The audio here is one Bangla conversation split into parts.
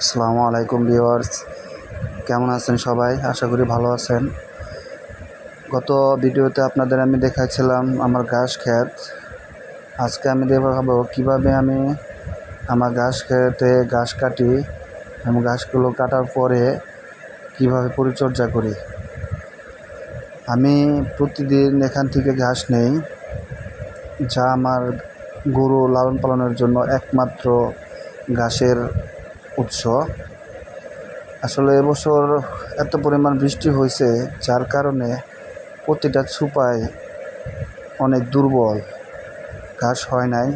আসসালামু আলাইকুম ভিউয়ার্স। কেমন আছেন সবাই? আশা করি ভালো আছেন। গত ভিডিওতে আপনাদের আমি দেখাচ্ছিলাম আমার ঘাস ক্ষেত। আজকে আমি দেখাবো কীভাবে আমি আমার ঘাস খেতে ঘাস কাটি এবং ঘাসগুলো কাটার পরে কীভাবে পরিচর্যা করি। আমি প্রতিদিন এখান থেকে ঘাস নেই, যা আমার গরু লালন পালনের জন্য একমাত্র ঘাসের উৎস। আসলে এবছর এত পরিমাণ বৃষ্টি হয়েছে, যার কারণে প্রতিটা ছুপায় অনেক দুর্বল। ঘাস হয় নাই।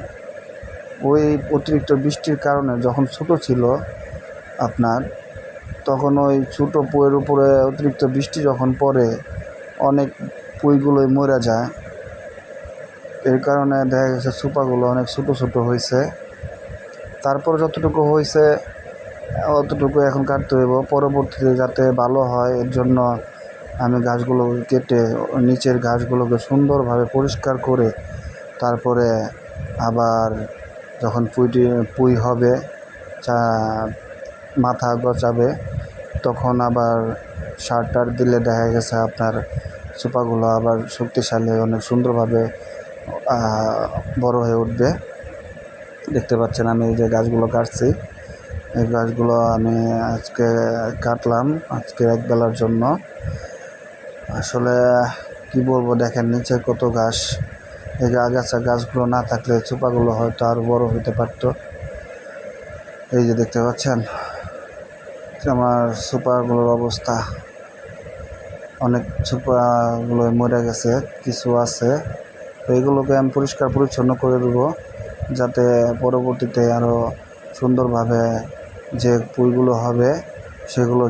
ওই অতিরিক্ত বৃষ্টির কারণে যখন ছোট ছিল আপনার, তখন ওই ছোটো পুয়ের উপরে অতিরিক্ত বৃষ্টি যখন পড়ে, অনেক পুইগুলোই মরে যায়। এর কারণে দেখা গেছে সুপাগুলো অনেক ছোটো ছোটো হয়েছে। তারপর যতটুকু হয়েছে অতটুকু এখন কাটতে হইব। পরবর্তীতে যাতে ভালো হয়, এর জন্য আমি গাছগুলো কেটে, নিচের ঘাসগুলোকে সুন্দরভাবে পরিষ্কার করে তারপরে আবার যখন পুইটি পুই হবে, চা, মাথা গচাবে তখন আবার সার টার দিলে দেখা গেছে আপনার সুপাগুলো আবার শক্তিশালী, অনেক সুন্দরভাবে বড় হয়ে উঠবে। দেখতে পাচ্ছেন আমি এই যে গাছগুলো কাটছি। এই গাছগুলো আমি আজকে কাটলাম, আজকে এক বেলার জন্য। আসলে কি বলব, দেখেন নিচে কত ঘাস এই আগাছা গাছগুলো না থাকলে চোপাগুলো হয়তো আরও বড় হতে পারতো। এই যে দেখতে পাচ্ছেন আমার সুপারগুলোর অবস্থা। অনেক সুপারগুলো মরে গেছে, কিছু আছে। তো এইগুলোকে আমি পরিষ্কার পরিচ্ছন্ন করে দেবো, যাতে পরবর্তীতে আরও সুন্দরভাবে যে ফুলগুলো হবে সেগুলো